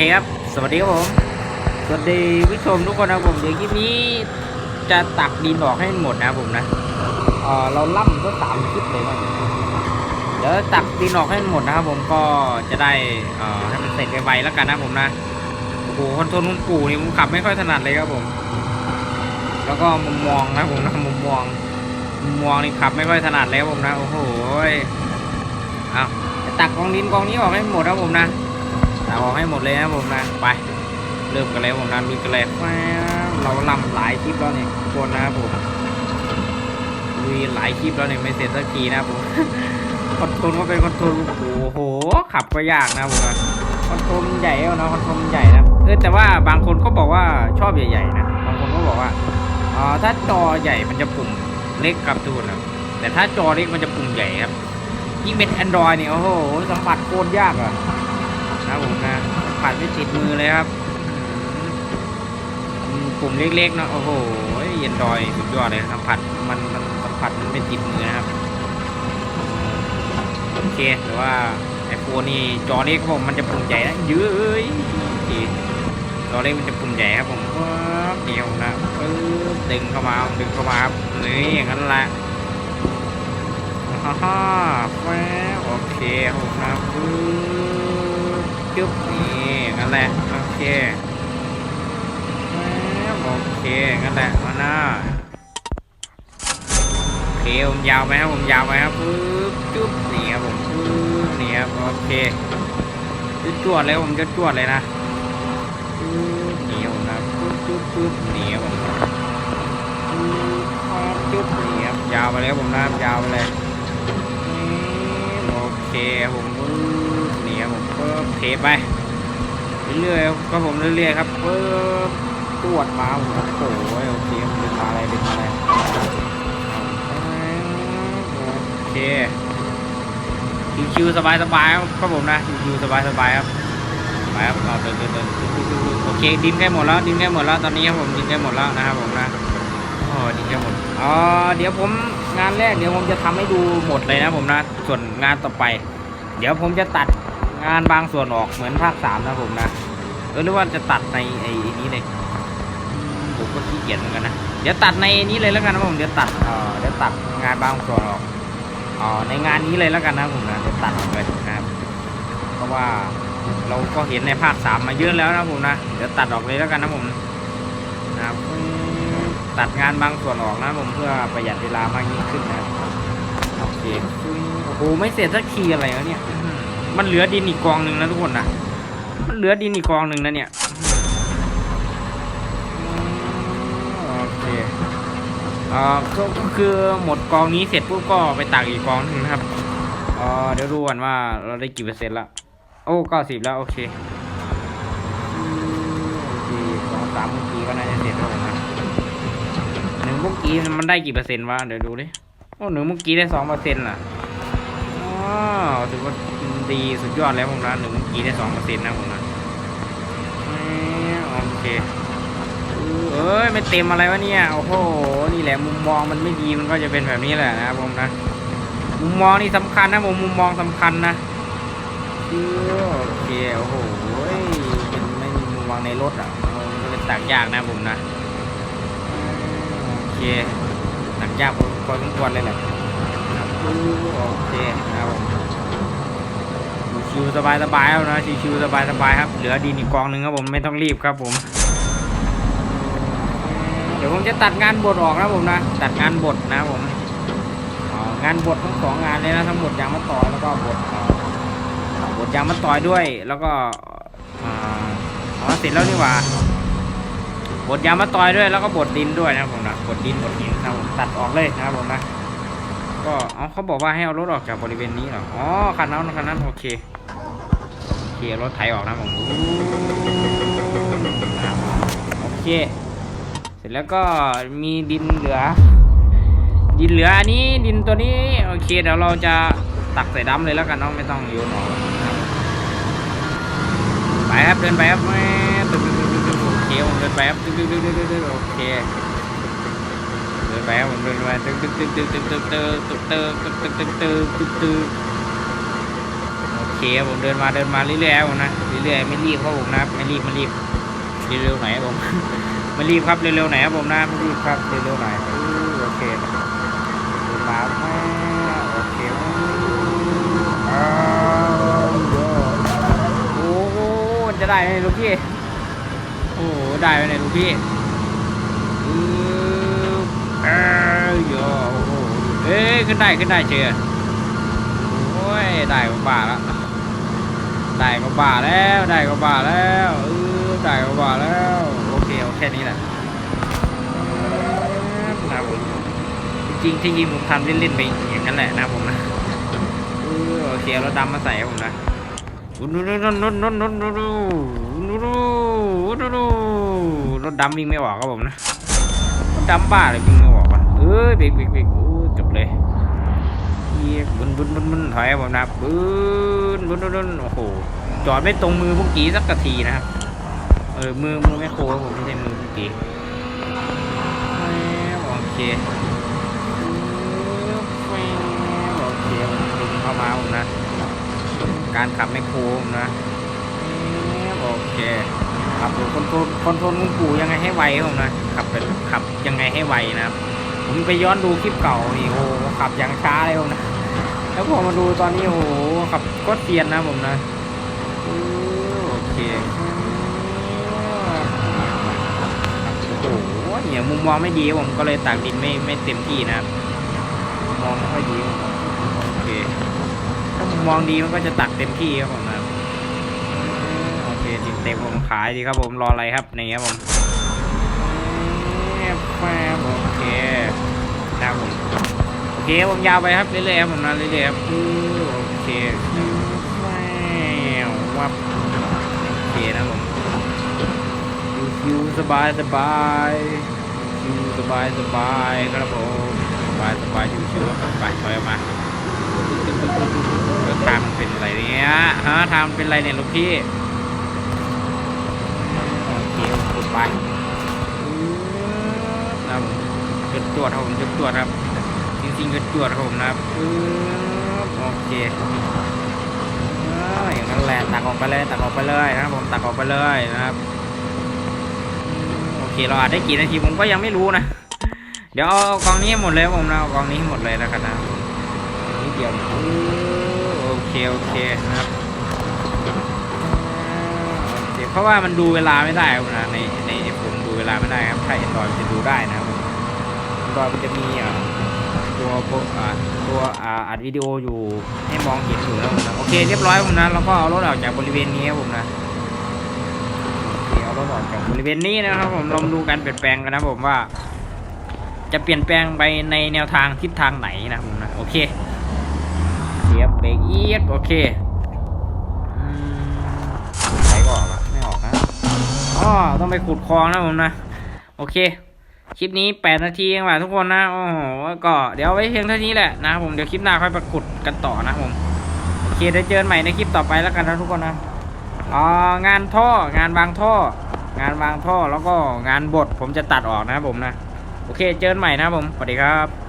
เคครับ สวัสดีครับผม สวัสดีผู้ชมทุกคนนะผม เดี๋ยวคลิปนี้จะตักดินออกให้หมดนะผมนะเออเราล่ำก็สามคลิปเลยนะเดี๋ยวตักดินออกให้หมดนะครับผมก็จะได้เอ่อให้มันเสร็จไวๆแล้วกันนะผมนะโอ้โหคอนโทรลมุมปู่นี่ผมขับไม่ค่อยถนัดเลยครับผม แล้วก็มุมมองนะผมนะมุมมองมุมมองนี่ขับไม่ค่อยถนัดเลยครับผมนะโอ้โหยเอาจะตักกองดินกองนี้ออกให้หมดครับผมนะ ตักออกให้หมดเลยนะผมนะไปเริ่มกันเลยผมนะลุยกันเลยแป๊บเราลำหลายคลิปแล้วเนี่ยคนนะผมลุยหลายคลิปแล้วเนี่ยไม่เสร็จสักทีนะผมคอนโทรลก็เป็นคอนโทรลโอ้โหขับก็ยากนะผมนะคอนโทรลใหญ่เอานะคอนโทรลใหญ่นะเออแต่ว่าบางคนก็บอกว่าชอบใหญ่ๆนะบางคนก็บอกว่าอ๋อถ้าจอใหญ่มันจะปุ่มเล็กครับทุกคนนะแต่ถ้าจอเล็กมันจะปุ่มใหญ่ครับยิ่งเป็น Android เนี่ยโอ้โหสัมผัสโคตรยากอะ นะผมนะสัมผัสไม่ติดมือเลยครับอืมปุ่มเล็กๆเนอะโอ้โห Android สุดยอดเลยสัมผัสมันมันสัมผัสมันไม่ติดมือนะครับโอเคแต่ว่าไอโฟนนี่จอเล็กครับผมมันจะปุ่มใหญ่นะเยื้อยโอเคจอเล็กมันจะปุ่มใหญ่ครับผมปึ๊บเดียวนะปึ๊บดึงเข้ามาดึงเข้ามาครับนี่อย่างนั้นแหละฮ่าฮ่าแฟบโอเคผมนะปึ๊บ จุ๊บนี่งั้นแหละโอเคโอเคงั้นแหละมาหน้าโอเคผมยาวไหมครับผมยาวไหมครับปึ๊บจุ๊บนี่ครับผมปึ๊บนี่ครับโอเคจุดจวดเลยผมจะจวดเลยนะปึ๊บนี่ครับผมนะปึ๊บปึ๊บปึ๊บนี่ครับผมปึ๊บจุ๊บนี่ครับยาวไปเลยครับผมนะยาวไปเลยโอเคผมปึ๊บ ปึ๊บเทไปเรื่อยๆก็ผมเรื่อยๆครับปึ๊บตรวจมาโอ้โหโอเคดึงมาอะไรดึงมาอะไรโอเคชิวๆสบายๆครับผมนะชิวๆสบายๆครับไปครับเอาเดินเดินเดินโอเคดินใกล้หมดแล้วดินใกล้หมดแล้วตอนนี้ครับผมดินใกล้หมดแล้วนะครับผมนะโอ้ดินใกล้หมดอ๋อเดี๋ยวผมงานแรกเดี๋ยวผมจะทำให้ดูหมดเลยนะผมนะส่วนงานต่อไป เดี๋ยวผมจะตัด งานบางส่วนออกเหมือนภาคสามนะผมนะเออหรือว่าจะตัดในไอ้นี้เลยผมก็ขี้เกียจเหมือนกันนะเดี๋ยวตัดในนี้เลยแล้วกันนะผมเดี๋ยวตัดเออเดี๋ยวตัดงานบางส่วนออกอ่อในงานนี้เลยแล้วกันนะผมนะเดี๋ยวตัดออกเลยนะครับเพราะว่าเราก็เห็นในภาคสามมาเยอะแล้วนะผมนะเดี๋ยวตัดออกเลยแล้วกันนะผมนะครับตัดงานบางส่วนออกนะผมเพื่อประหยัดเวลามากยิ่งขึ้นนะโอเคโอ้โหไม่เสร็จสักทีอะไรแล้วเนี่ย มันเหลือดินอีกกองหนึ่งนะทุกคนนะมันเหลือดินอีกกองหนึ่งนะเนี่ยโอเคเอ่อก็คือหมดกองนี้เสร็จปุ๊บก็ไปตักอีกกองหนึงนะครับเออเดี๋ยวดูก่อนว่าเราได้กี่เปอร์เซ็นต์ละโอ้เก้าสิบแล้วโอเคโอเคสองสามเมื่อกี้ก็น่าจะเสร็จแล้วนะหนึ่งเมื่อกี้มันได้กี่เปอร์เซ็นต์วะเดี๋ยวดูดิโอ้หนึ่งเมื่อกี้ได้สองเปอร์เซ็นต์ล่ะอ๋อถือว่า ดีสุดยอดแล้วผมนะหนึ่งกีได้สองเปอร์เซ็นต์นะผมนะโอเคเอ้ยไม่เต็มอะไรวะเนี่ยโอ้โหนี่แหละมุมมองมันไม่ดีมันก็จะเป็นแบบนี้แหละนะผมนะมุมมองนี่สำคัญนะผมมุมมองสำคัญนะโอเคโอ้โหเป็นไม่มีมุมมองในรถอะมันเป็นตักยากนะผมนะโอเคตักยากพอสมควรเลยแหละโอเคนะครับผม ชิวๆสบายครับนะชิวๆสบายครับ เหลือดินอีกกองหนึ่งครับผมไม่ต้องรีบครับผม เดี๋ยวผมจะตัดงานบทออกนะผมนะ ตัดงานบทนะผมงานบททั้งสองงานเลยนะทั้งบทยางมะตอยแล้วก็บทบทยางมะตอยด้วย แล้วก็เอ่ออ๋อเสร็จแล้วนี่หว่าบทยางมะตอยด้วยแล้วก็บทดินด้วยนะผมนะบทดินบทหินนะครับผมตัดออกเลยนะครับผมนะก็อ๋อเขาบอกว่าให้เอารถออกจากบริเวณนี้เหรอ อ๋อ คันนั้นคันนั้นโอเค เคเอารถไถออกนะผมโอเค เสร็จแล้วก็มีดินเหลือ ดินเหลืออันนี้ดินตัวนี้โอเคเดี๋ยวเราจะตักใส่ดำเลยแล้วกันเนาะไม่ต้องโยนออกไปครับเดินไปครับแม่ตึ๊ดตึ๊ดตึ๊ดตึ๊ดโอเคผมเดินไปครับตึ๊ดตึ๊ดตึ๊ดตึ๊ดตึ๊ดโอเคเดินไปครับผมเดินไปตึ๊ดตึ๊ดตึ๊ดตึ๊ดตึ๊ดตึ๊ดตึ๊ดตึ๊ดตึ๊ดตึ๊ดตึ๊ดตึ๊ดตึ๊ดตึ๊ด เคเคครับผมเดินมาเดินมาเรื่อยๆครับผมนะเรื่อยๆไม่รีบครับผมนะไม่รีบไม่รีบเร็วๆหน่อยครับผมไม่รีบครับเร็วๆหน่อยครับผมนะไม่รีบครับเร็วๆหน่อยโอเคเดินมาโอเคโอ้โหจะได้ไหมลูกพี่โอ้โหได้ไหมเนี่ยลูกพี่อืออโยโอ้โหเอ้ยขึ้นได้ขึ้นได้เชียโอ้ยได้ก็บ้าแล้ว ได้ก็บ้าแล้วได้ก็บ้าแล้วเออได้ก็บ้าแล้ว โอเคเอาแค่นี้แหละนะผมจริงๆที่จริงผมทำเล่นๆไปอย่างนั้นแหละนะผมนะเออโอเคเอารถดำมาใส่ให้ผมนะนู้นนู้นนู้นนู้นนู้นนู้นนู้นนู้นนู้นรถดำวิ่งไม่ออกครับผมนะรถดำบ้าเลยวิ่งไม่ออกว่ะเอ้ยเบรกเบรกเบรก บุนบุนบุนบุนถอยผมนะบุนบุนบุนบุนโอ้โหจอดไม่ตรงมือพวกกี้สักกะทีนะครับเออมือมือไม่โคครับผมไม่ใช่มือพวกกี้โอเคโอเคดึงเข้ามาผมนะ การขับไม่โค้งนะโอเคขับคอนโทรลคอนโทรลมุมปู่ยังไงให้ไวผมนะขับเป็นขับยังไงให้ไวนะครับผมไปย้อนดูคลิปเก่านี่โอ้โหขับอย่างช้าเลยผมนะ แล้วพอมาดูตอนนี้โอ้โหขับก็เตียนนะผมนะโอเคโอ้โหเนี่ยมุมมองไม่ดีผมก็เลยตากดินไม่ไม่เต็มที่นะครับมองไม่ค่อยดีโอเคถ้ามุมมองดีมันก็จะตักเต็มที่ครับผมนะโอเคดินเต็มผมขายดีครับผมรออะไรครับนี่ครับผมแฟบโอเคนะครับผม เคผมยาวไปครับเรื่อยๆครับผมนะเรื่อยๆครับอื้อโอเคแมววับโอเคนะผมชิวสบายสบายชิวสบายสบายครับผมสบายสบายชิวๆครับไปถอยออกมาเดี๋ยวทางมันเป็นอะไรเนี่ยฮะทางมันเป็นอะไรเนี่ยลูกพี่โอเคผมไปนะครับจุดตรวจครับผมจุดตรวจครับ จริงๆก็จวดครับผมนะครับปึ๊บโอเคอย่างนั้นแหละตักออกไปเลยตักออกไปเลยนะครับผมตักออกไปเลยนะครับโอเคเราอาจได้กี่นาทีผมก็ยังไม่รู้นะ เดี๋ยวเอากองนี้หมดเลยผมนะเอากองนี้หมดเลยแล้วกันนะนิดเดียวโอเคโอเคนะครับเคเพราะว่ามันดูเวลาไม่ได้นะในในผมดูเวลาไม่ได้ครับถ้าเอ็นดอยจะดูได้นะครับเอ็นดอยมันจะมีอ่า ตัวอ่าตัวอ่าอัดวิดีโออยู่ให้มองเห็นอยู่แล้วผมนะโอเคเรียบร้อยผมนะแล้วก็เอารถออกจากบริเวณนี้ครับผมนะโอเคเอารถออกจากบริเวณนี้นะครับผมลองดูการเปลี่ยนแปลงกันนะผมว่า จะเปลี่ยนแปลงไปในแนวทางทิศทางไหนนะผมนะโอเคเสียบเบรกเอียดโอเคใครก็ออกอะไม่ออกนะอ๋อต้องไปขุดคลองนะผมนะโอเค คลิปนี้ 8 นาทีเองว่ะทุกคนนะ โอ้โห ก็เดี๋ยวไว้เพียงเท่านี้แหละนะครับผมเดี๋ยวคลิปหน้าค่อยประกุดกันต่อนะครับผมโอเคได้เจอกันใหม่ในคลิปต่อไปแล้วกันนะทุกคนนะอ่างานท่องานวางท่อ งานวางท่อแล้วก็งานบดผมจะตัดออกนะครับผมนะ โอเคเจอกันใหม่นะครับผมสวัสดีครับ